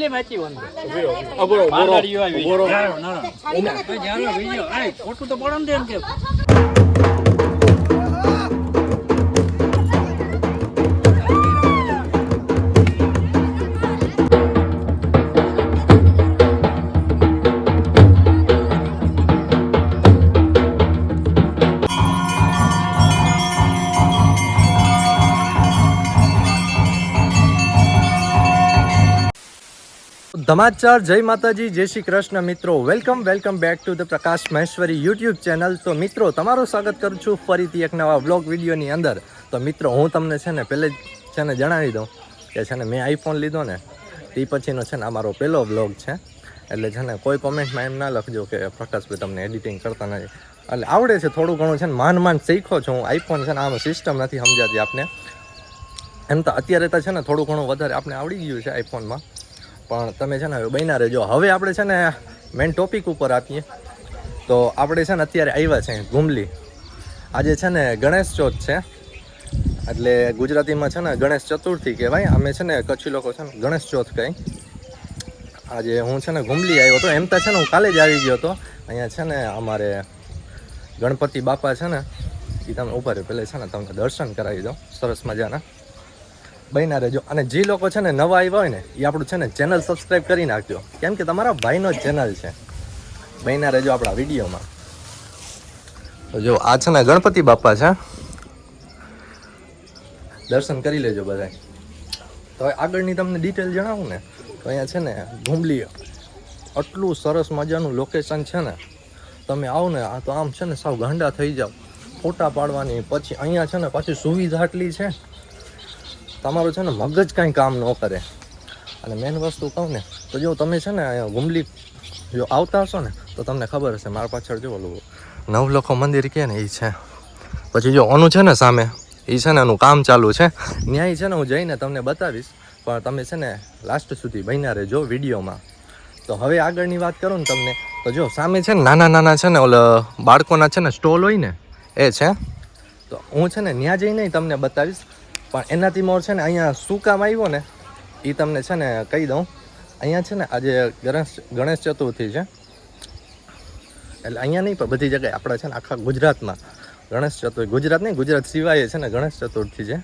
લે વાંચી વાંધો અબોરો બોરો. બોરો નારો, નારો. એ જાલો વીડિયો. આય, ખોટું તો પડે ને તેમ કે. ધમાચાર, જય માતાજી, જય શ્રી કૃષ્ણ મિત્રો. Welcome welcome back to the Prakash Maheshwari YouTube channel તો મિત્રો, તમારું સ્વાગત કરું છું ફરીથી એક નવા બ્લોગ વિડીયોની અંદર. તો મિત્રો, હું તમને છે ને પહેલે છે ને જણાવી દઉં કે છે ને મેં આઈફોન લીધો ને, તે પછીનો છે ને આ મારો પહેલો બ્લોગ છે. એટલે છે ને કોઈ કોમેન્ટમાં એમ ના લખજો કે પ્રકાશભાઈ તમને એડિટિંગ કરતા નથી. એટલે આવડે છે, થોડું ઘણું છે ને માંડ માંડ શીખો છો. હું આઈફોન છે ને આમાં સિસ્ટમ નથી સમજાતી આપને. એમ તો અત્યારે તો છે ને થોડું ઘણું વધારે આપણે આવડી ગયું છે આઈફોનમાં પણ તમે છે ને હવે બન્યા રહેજો હવે આપણે છે ને મેઇન ટોપિક ઉપર આપીએ તો આપણે છે ને અત્યારે આવ્યા છે ગુમલી આજે છે ને ગણેશ ચોથ છે એટલે ગુજરાતીમાં છે ને ગણેશ ચતુર્થી કહેવાય અમે છે ને કચ્છી લોકો છે ને ગણેશ ચોથ કહી આજે હું છે ને ગુમલી આવ્યો હતો એમ તો છે ને હું કાલે જ આવી ગયો હતો અહીંયા છે ને અમારે ગણપતિ બાપા છે ને એ તમે ઉપર પહેલાં છે ને તમને દર્શન કરાવી દો સરસ મજાના બન્યા રહેજો. અને જે લોકો છે ને નવા આવ્યા હોય ને, એ આપણું છે ને ચેનલ સબસ્ક્રાઈબ કરી નાખજો. કેમ કે તમારા ભાઈનો જ ચેનલ છે. બન્યા રહેજો આપણા વિડીયોમાં. જો, આ છે ને ગણપતિ બાપા છે. દર્શન કરી લેજો બધા તો આગળની તમને ડિટેલ જણાવું ને, તો અહીંયા છે ને ઘુમલી આટલું સરસ મજાનું લોકેશન છે ને. તમે આવો ને, આ તો આમ છે ને સાવ ગાંડા થઈ જાઓ. ફોટા પાડવાની, પછી અહીંયા છે ને પાછી સુવિધા આટલી છે. તમારું છે ને મગજ કાંઈ કામ ન કરે અને મેન વસ્તુ કહું ને તો જો તમે છે ને ગુમલી જો આવતા હશો ને તો તમને ખબર હશે મારા પાછળ જો ઓલું નવલખો મંદિર કે ને એ છે પછી જો ઓનું છે ને સામે એ છે ને એનું કામ ચાલુ છે ન્યાય છે ને હું જઈને તમને બતાવીશ પણ તમે છે ને લાસ્ટ સુધી બન્યા રહેજો વિડીયોમાં તો હવે આગળની વાત કરું ને તમને તો જો સામે છે ને નાના નાના છે ને ઓલા બાળકોના છે ને સ્ટોલ હોય ને એ છે તો હું છે ને ત્યાં જઈને તમને બતાવીશ પણ એનાથી મોર છે ને અહીંયા શું કામ આવ્યો ને એ તમને છે ને કહી દઉં. અહીંયા છે ને આજે ગણેશ ગણેશ ચતુર્થી છે. એટલે અહીંયા નહીં, પણ બધી જગ્યાએ આપણે છે ને આખા ગુજરાતમાં ગણેશ ચતુર્થી, ગુજરાત નહીં, ગુજરાત સિવાય છે ને ગણેશ ચતુર્થી છે.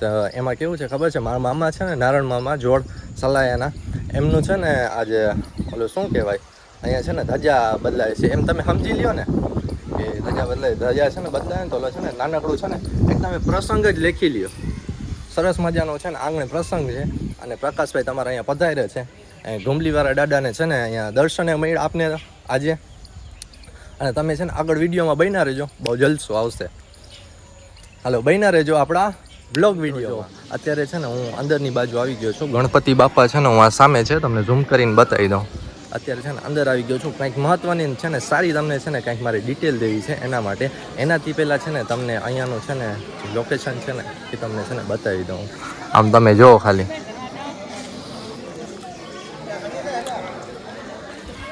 તો એમાં કેવું છે ખબર છે? મારા મામા છે ને, નારાયણ મામા, જોડ, સલાયાના, એમનું છે ને આજે, ઓલું શું કહેવાય? અહીંયા છે ને ધજા બદલાય છે. એમ તમે સમજી લ્યો ને કે ધજા બદલાય. ધજા છે ને બદલાય ને તો ઓલો છે ને નાનકડું છે ને એક તમે પ્રસંગ જ લેખી લ્યો. સરસ મજાનો છે ને આંગણે પ્રસંગ છે. અને પ્રકાશભાઈ તમારા અહીંયા પધારે છે. ઘુમલીવાળા દાદાને છે ને અહીંયા દર્શને મળી આપને આજે. અને તમે છે ને આગળ વિડીયોમાં બન્યા રહેજો. બહુ જલસો આવશે. હાલો, બન્યા રહેજો આપણા બ્લોગ વીડિયો અત્યારે છે ને હું અંદરની બાજુ આવી ગયો છું. ગણપતિ બાપા છે ને હું આ સામે છે. તમને ઝૂમ કરીને બતાવી દઉં. અત્યારે છે ને અંદર આવી ગયો છું કંઈક મહત્ત્વની છે ને સારી તમને છે ને કંઈક મારી ડિટેલ દેવી છે એના માટે એનાથી પહેલાં છે ને તમને અહીંયાનું છે ને લોકેશન છે ને એ તમને છે ને બતાવી દઉં આમ તમે જુઓ ખાલી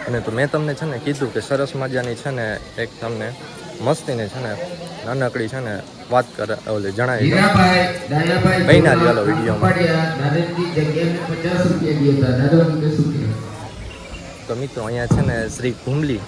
અને તો મેં તમને છે ને કીધું કે સરસ મજાની છે ને એક તમને મસ્તીને છે ને નાનકડી છે ને વાત કરે ઓલે જણાવી દઉં હીરાભાઈ ચાલો વિડીયોમાં. તો મિત્રો, અહીંયા છે ને શ્રી ઘુમલી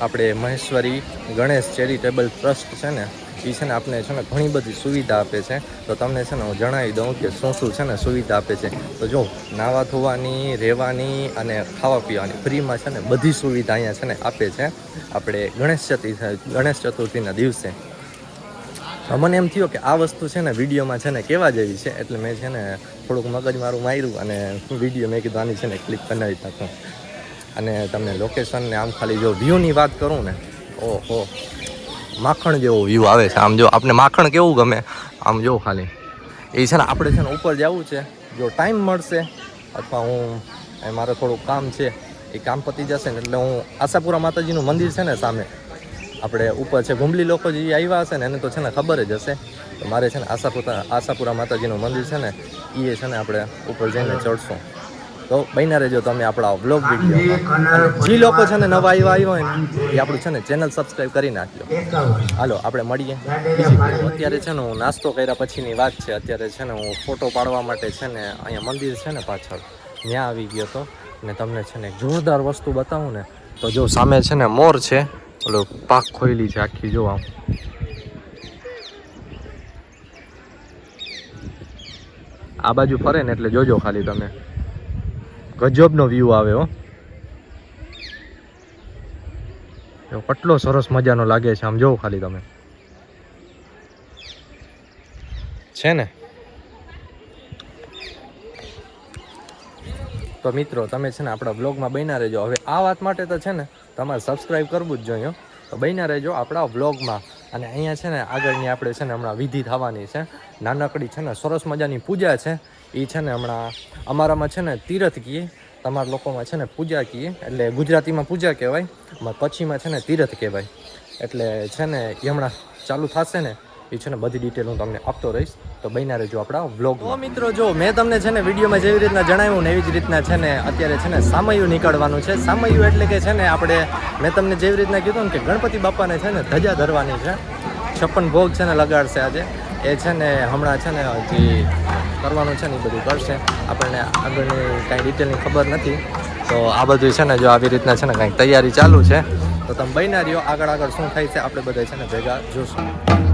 આપણે મહેશ્વરી ગણેશ ચેરિટેબલ ટ્રસ્ટ છે ને એ છે ને આપણે છે ને ઘણી બધી સુવિધા આપે છે. તો તમને છે ને હું જણાવી દઉં કે શું શું છે ને સુવિધા આપે છે. તો જો, નાવા ધોવાની, રહેવાની અને ખાવા પીવાની ફ્રીમાં છે ને બધી સુવિધા અહીંયા છે ને આપે છે. આપણે ગણેશ ચતુર્થી, ગણેશ ચતુર્થીના દિવસે મને એમ થયું કે આ વસ્તુ છે ને વિડીયોમાં છે ને કેવા જેવી છે? એટલે મેં છે ને થોડુંક મગજ મારું માર્યું અને વીડિયો મેં કીધું આની છે ને ક્લિક બનાવી નાખું. અને તમને લોકેશન ને આમ ખાલી જો વ્યૂની વાત કરું ને, ઓહો, માખણ જેવો વ્યૂ આવે છે. આમ જો આપણે માખણ કેવું ગમે? આમ જો ખાલી. એ છે ને આપણે છે ને ઉપર જવું છે. જો ટાઈમ મળશે, અથવા હું મારે થોડુંક કામ છે, એ કામ પતી જશે ને એટલે હું આશાપુરા માતાજીનું મંદિર છે ને સામે આપણે ઉપર છે ભૂમલી લોકો જે આવ્યા હશે ને એને તો છે ને ખબર જ હશે તો મારે છે ને આશાપુરા આશાપુરા માતાજીનું મંદિર છે ને એ છે ને આપણે ઉપર જઈને ચડશું તો બન્યા રહેજો તમે આપણા બ્લોગ વીડિયો જે લોકો છે ને નવા આવ્યા આવ્યા હોય ને એ આપણું છે ને ચેનલ સબસ્ક્રાઈબ કરી નાખજો હાલો આપણે મળીએ અત્યારે છે ને હું નાસ્તો કર્યા પછીની વાત છે અત્યારે છે ને હું ફોટો પાડવા માટે છે ને અહીંયા મંદિર છે ને પાછળ ત્યાં આવી ગયો હતો ને તમને છે ને જોરદાર વસ્તુ બતાવું ને તો જો સામે છે ને મોર છે, ઓલો પાક ખોઈલી છે આખી, જો આમ. આ બાજુ ફરે ને એટલે જોજો ખાલી તમે. ગજબનો વ્યૂ આવે હો. કેટલો સરસ મજાનો લાગે છે આમ, જોવો ખાલી તમે. છે ને? તો મિત્રો તમે છે ને આપણા વ્લોગમાં બન્યા રહેજો હવે આ વાત માટે તો છે ને તમારે સબસ્ક્રાઈબ કરવું જ જોઈએ તો બન્યા રહેજો આપણા વ્લોગમાં અને અહીંયા છે ને આગળની આપણે છે ને હમણાં વિધિ થવાની છે નાનકડી છે ને સરસ મજાની પૂજા છે એ છે ને હમણાં અમારામાં છે ને તીરથ કહીએ તમારા લોકોમાં છે ને પૂજા કહીએ એટલે ગુજરાતીમાં પૂજા કહેવાય કચ્છીમાં છે ને તીરથ કહેવાય એટલે છે ને એ હમણાં ચાલુ થશે ને એ છે ને બધી ડિટેલ હું તમને આપતો રહીશ તો બન્યા રહેજો આપણા વ્લોગ તો મિત્રો જો મેં તમને છે ને વિડીયોમાં જેવી રીતના જણાવ્યું ને એવી જ રીતના છે ને અત્યારે છે ને સામયું નીકળવાનું છે સામયું એટલે કે છે ને આપણે મેં તમને જેવી રીતના કીધું ને કે ગણપતિ બાપાને છે ને ધજા ધરવાની છે છપ્પન ભોગ છે ને લગાડશે આજે એ છે ને હમણાં છે ને હજી કરવાનું છે ને એ બધું કરશે આપણને આગળની કાંઈ ડિટેલની ખબર નથી તો આ બધું છે ને જો આવી રીતના છે ને કાંઈક તૈયારી ચાલુ છે તો તમે બન્યા રહ્યો આગળ આગળ શું થાય છે આપણે બધા છે ને ભેગા જોશું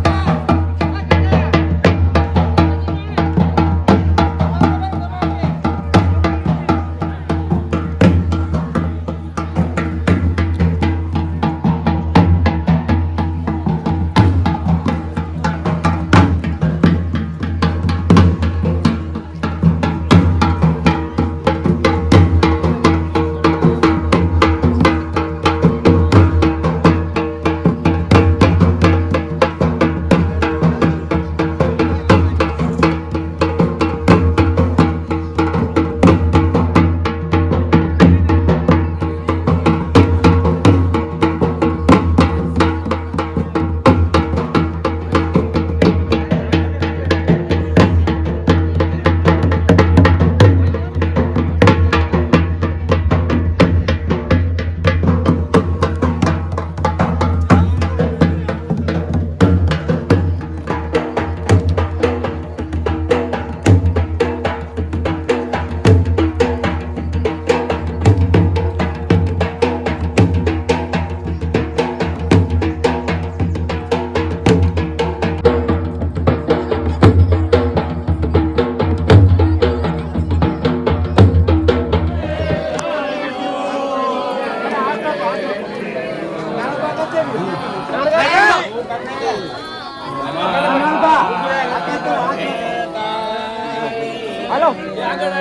હાલો આગળ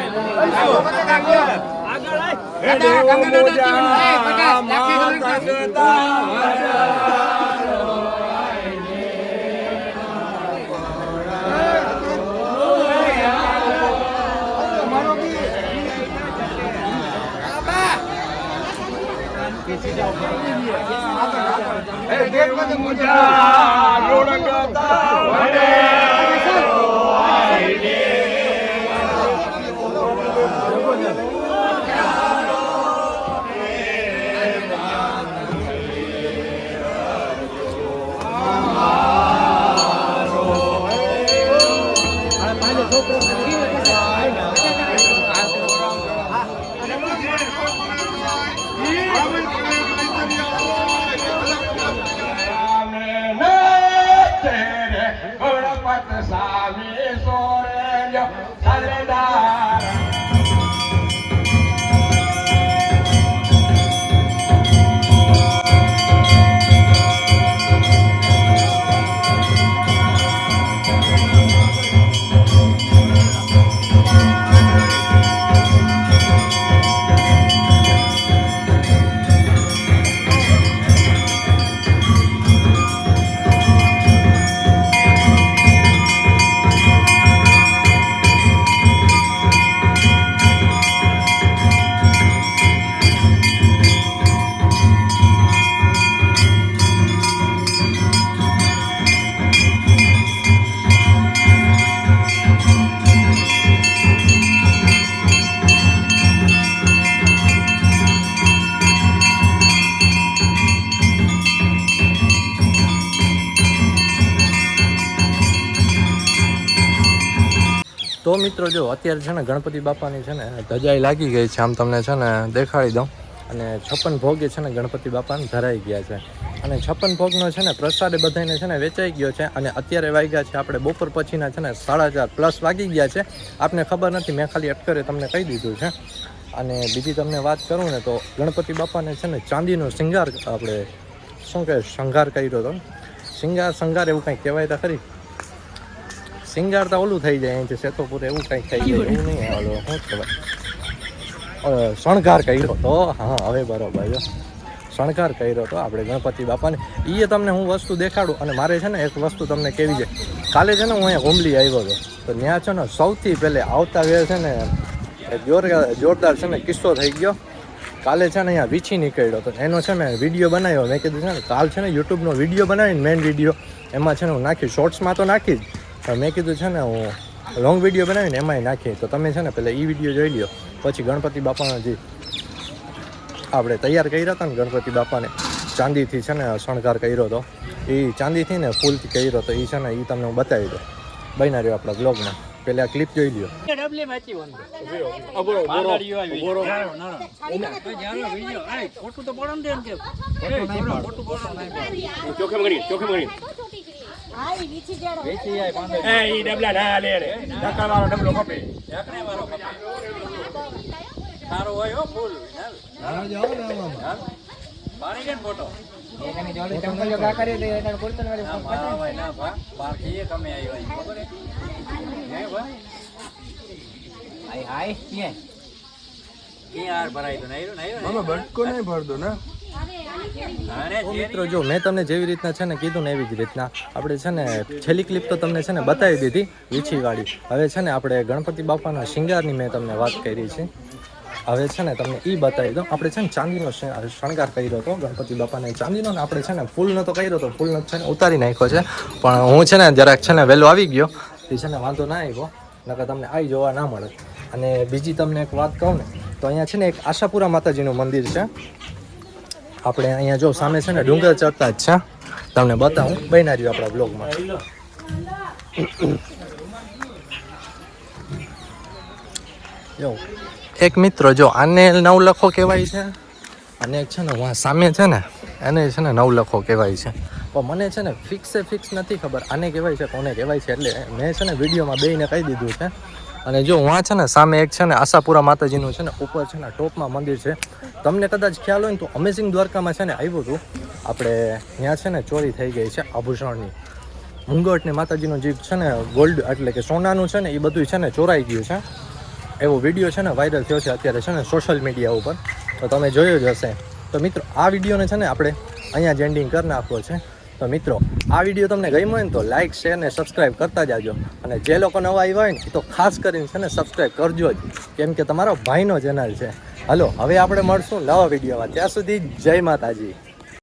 ગણપત મિત્રો, જો, અત્યારે છે ને ગણપતિ બાપાની છે ને ધજાઈ લાગી ગઈ છે, આમ તમને છે ને દેખાડી દઉં. અને છપ્પન ભોગે છે ને ગણપતિ બાપાને ધરાઈ ગયા છે. અને છપ્પન ભોગનો છે ને પ્રસાદ બધાને છે ને વેચાઈ ગયો છે. અને અત્યારે વાગ્યા છે, આપણે બપોર પછીના છે ને સાડા ચાર પ્લસ વાગી ગયા છે. આપને ખબર નથી, મેં ખાલી અટકરે તમને કહી દીધું છે. અને બીજી તમને વાત કરું ને, તો ગણપતિ બાપાને છે ને ચાંદીનો શિંગાર આપણે શું કહે, શણગાર કર્યો હતો. શિંગાર, શણગાર એવું કંઈ કહેવાય તો ખરી? શિંગાર તો ઓલું થઈ જાય, અહીંથી સેતોપુર એવું કંઈક થઈ જાય, એવું નહીં ઓલો શું કહેવાય શણગાર કર્યો તો, હા, હવે બરોબર શણગાર કર્યો તો આપણે ગણપતિ બાપાને. એ તમને હું વસ્તુ દેખાડું અને મારે છે ને એક વસ્તુ તમને કેવી છે. કાલે છે ને હું અહીંયા હોમલી આવ્યો હતો. તો ત્યાં છે ને સૌથી પહેલે આવતા વેળ છે ને જોર જોરદાર છે ને કિસ્સો થઈ ગયો. કાલે છે ને અહીંયા વીછી નીકળ્યો તો એનો છે ને વીડિયો બનાવ્યો. મેં કીધું છે ને, કાલ છે ને યુટ્યુબનો વીડિયો બનાવીને મેઇન વીડિયો એમાં છે ને હું નાખી શોર્ટ્સમાં તો નાખી જ. પણ મેં કીધું છે ને હું લોંગ વીડિયો બનાવીને એમાંય નાખીએ તો તમે છે ને પહેલાં એ વીડિયો જોઈ લ્યો પછી ગણપતિ બાપાનો જે આપણે તૈયાર કર્યા હતા ને ગણપતિ બાપાને ચાંદીથી છે ને શણગાર કર્યો હતો એ ચાંદીથી ને ફૂલથી કર્યો હતો એ છે ને એ તમને હું બતાવી દઉં બન્યા રહ્યો આપણા બ્લોગમાં પહેલાં ક્લિપ જોઈ લ્યો પાંદડીઓ વેચી આય પાંદડી. એ ઈ ડબલા ના લે રે ઢાકા વાળો ડબલો કપે ઢાંકણે વાળો કપડો. સારો હોય હો ફૂલ. પાડી દે ને ફોટો ના ભા હોય, ના ભા. બાર કીએ તમે આવ્યો અહીં, ખબર હે? હે હાય ક્યાં યાર ભરાય તો નહીં રહ્યું, નહીં રહ્યું? અરે, તો જે મિત્રો જો મેં તમને જેવી રીતના છે ને કીધું ને એવી જ રીતના આપણે છે ને છેલ્લી ક્લિપ તો તમને છે ને બતાવી દીધી વીછીવાળી હવે છે ને આપણે ગણપતિ બાપાના શિંગારની મેં તમને વાત કરી છે હવે છે ને તમને એ બતાવી દઉં આપણે છે ને ચાંદીનો શણગાર કર્યો હતો ગણપતિ બાપાને ચાંદીનો આપણે છે ને ફૂલનો તો કર્યો હતો ફૂલનો છે ને ઉતારી નાખ્યો છે પણ હું છે ને જરાક છે ને વહેલો આવી ગયો એ છે ને વાંધો ના આવ્યો નકર તમને આવી જોવા ના મળે અને બીજી તમને એક વાત કહું ને તો અહીંયા છે ને એક આશાપુરા માતાજીનું મંદિર છે આપણે અહીંયા જો સામે છે ને ડુંગર ચડતા જ છે. તમને બતાવું. બન્યા રહ્યું આપણા બ્લોગમાં જો, એક મિત્ર જો આને નવલખો કહેવાય છે. અને એક છે ને વાં સામે છે ને, એને છે ને નવલખો કહેવાય છે. પણ મને છે ને ફિક્સે ફિક્સ નથી ખબર આને કહેવાય છે કોને કહેવાય છે. એટલે મેં છે ને વિડીયોમાં બેને કહી દીધું છે. અને જો વાં છે ને, સામે એક છે ને, આશાપુરા માતાજીનું છે ને, ઉપર છે ને, ટોપમાં મંદિર છે. તમને કદાચ ખ્યાલ હોય ને, તો અમેઝિંગ દ્વારકામાં છે ને આવ્યું હતું આપણે ત્યાં છે ને ચોરી થઈ ગઈ છે આભૂષણની. મુંગટ ને માતાજીનું જે છે ને ગોલ્ડ એટલે કે સોનાનું છે ને, એ બધું છે ને ચોરાઈ ગયું છે. એવો વીડિયો છે ને વાયરલ થયો છે અત્યારે છે ને સોશિયલ મીડિયા ઉપર. તો તમે જોયો જ હશે. તો મિત્રો, આ વિડીયોને છે ને આપણે અહીંયા જ એન્ડિંગ કરી નાખવો છે. તો મિત્રો, આ વીડિયો તમને ગમ્યો હોય ને તો લાઇક શેર ને સબસ્ક્રાઇબ કરતા જાજો. અને જે લોકો નવા આવ્યા હોય ને તો ખાસ કરીને છે ને સબસ્ક્રાઇબ કરજો જ. કેમ કે તમારો ભાઈનો ચેનલ છે. હલો, હવે આપણે મળશું નવા વિડીયોમાં. ત્યાં સુધી જય માતાજી.